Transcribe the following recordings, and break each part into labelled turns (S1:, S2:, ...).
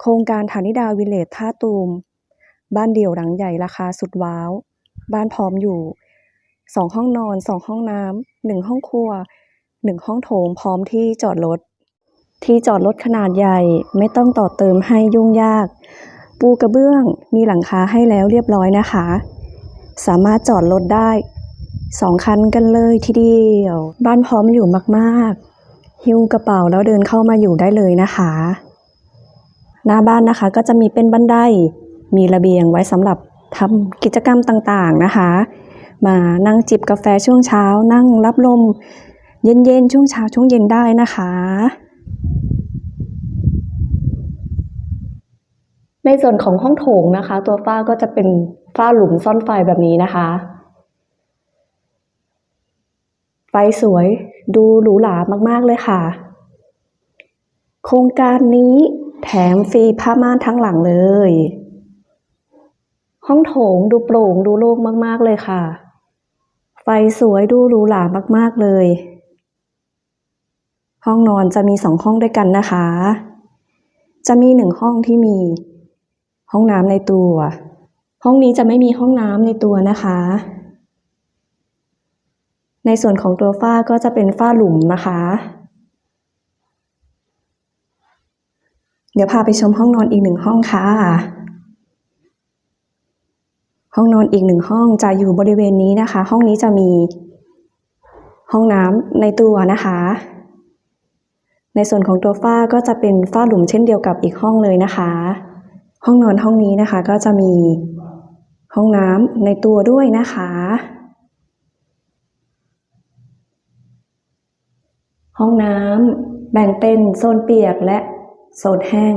S1: โครงการฐานิดาวิลเลจท่าตูม บ้านเดี่ยวหลังใหญ่ราคาสุดว้าว บ้านพร้อมอยู่2ห้องนอน2ห้องน้ำ1ห้องครัว1ห้องโถงพร้อมที่จอดรถ ที่จอดรถขนาดใหญ่ไม่ต้องต่อเติมให้ยุ่งยาก ปูกระเบื้องมีหลังคาให้แล้วเรียบร้อยนะคะ สามารถจอดรถได้สองคันกันเลยทีเดียว บ้านพร้อมอยู่มาก ๆ หิ้วกระเป๋าแล้วเดินเข้ามาอยู่ได้เลยนะคะ หน้าบ้านนะคะก็จะมีเป็นบันได มีระเบียงไว้สำหรับทำกิจกรรมต่างๆนะคะ มานั่งจิบกาแฟช่วงเช้า นั่งรับลม เย็นๆ ช่วงเช้าช่วงเย็นได้นะคะในส่วนของห้องโถงนะคะ ตัวฝ้าก็จะเป็นฝ้าหลุมซ่อนไฟแบบนี้นะคะ ไฟสวยดูหรูหรามาก ๆ เลยค่ะ โครงการนี้ แถมฟรีผ้าม่านทั้งหลังเลย ห้องโถงดูโปร่งดูโล่งมาก ๆ เลยค่ะ ไฟสวยดูหรูหรามาก ๆ เลย ห้องนอนจะมีสองห้องด้วยกันนะคะ จะมีหนึ่งห้องที่มี ห้องน้ำในตัว ห้องนี้จะไม่มีห้องน้ำในตัวนะคะ ในส่วนของตัวฝ้าก็จะเป็นฝ้าหลุมนะคะ ดี๋ยวพาไปชมห้องนอนอีกหนึ่งห้องค่ะ ห้องนอนอีกหนึ่งห้องจะอยู่บริเวณนี้นะคะ ห้องนี้จะมีห้องน้ำในตัวนะคะ ในส่วนของตัวฝ้าก็จะเป็นฝ้าหลุมเช่นเดียวกับอีกห้องเลยนะคะ ห้องนอนห้องนี้นะคะก็จะมีห้องน้ำในตัวด้วยนะคะ ห้องน้ำแบ่งเป็นโซนเปียกและ โซนแห้ง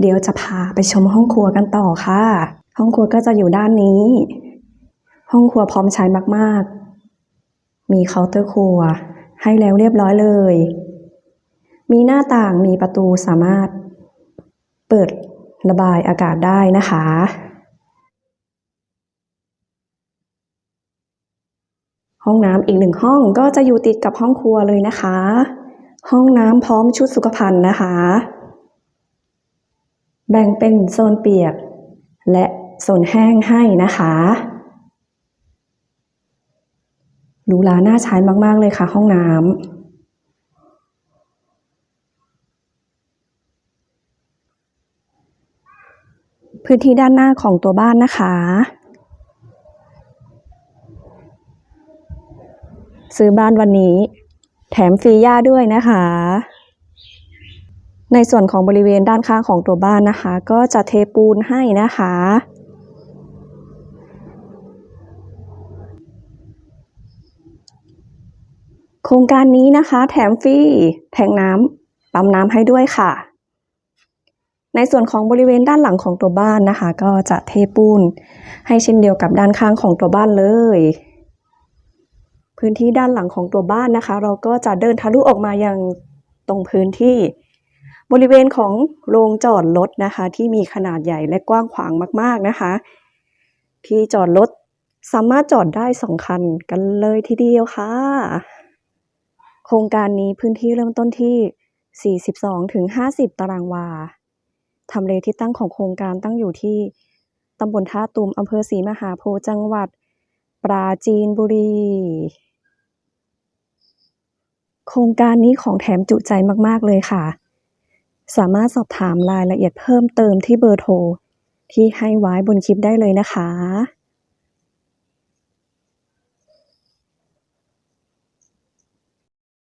S1: เดี๋ยวจะพาไปชมห้องครัวกันต่อค่ะ ห้องครัวก็จะอยู่ด้านนี้ ห้องครัวพร้อมใช้มากๆ มีเคาน์เตอร์ครัว ให้แล้วเรียบร้อยเลย มีหน้าต่างมีประตูสามารถเปิดระบายอากาศได้นะคะ ห้องน้ำอีกหนึ่งห้องก็จะอยู่ติดกับห้องครัวเลยนะคะ ห้องน้ำพร้อมชุดสุขภัณฑ์นะคะ แบ่งเป็นโซนเปียก และโซนแห้งให้นะคะหรูหราน่าใช้มาก ๆ เลยค่ะ ห้องน้ำพื้นที่ด้านหน้าของตัวบ้านนะคะ ซื้อบ้านวันนี้ แถมฟรีหญ้าด้วยนะคะ ในส่วนของบริเวณด้านข้างของตัวบ้านนะคะ ก็จะเทปูนให้นะคะโครงการนี้นะคะ แถมฟรีแทงน้ำปั๊มน้ำให้ด้วยค่ะ ในส่วนของบริเวณด้านหลังของตัวบ้านนะคะ ก็จะเทปูนให้เช่นเดียวกับด้านข้างของตัวบ้านเลย พื้นที่ด้านหลังของตัวบ้านนะคะ เราก็จะเดินทะลุออกมายังตรงพื้นที่ บริเวณของโรงจอดรถนะคะ ที่มีขนาดใหญ่และกว้างขวางมาก ๆนะคะ ที่จอดรถสามารถจอดได้สองคันกันเลยทีเดียวค่ะ โครงการนี้พื้นที่เริ่มต้นที่ 42ถึง50 ตารางวาทำเลที่ตั้งของโครงการตั้งอยู่ที่ตำบลท่าตูมอำเภอศรีมหาโพธิ์จังหวัด ปราจีนบุรี โครงการนี้ของแถมจุใจมาก ๆ เลยค่ะ สามารถสอบถามรายละเอียดเพิ่มเติมที่เบอร์โทร ที่ให้ไว้บนคลิปได้เลยนะคะ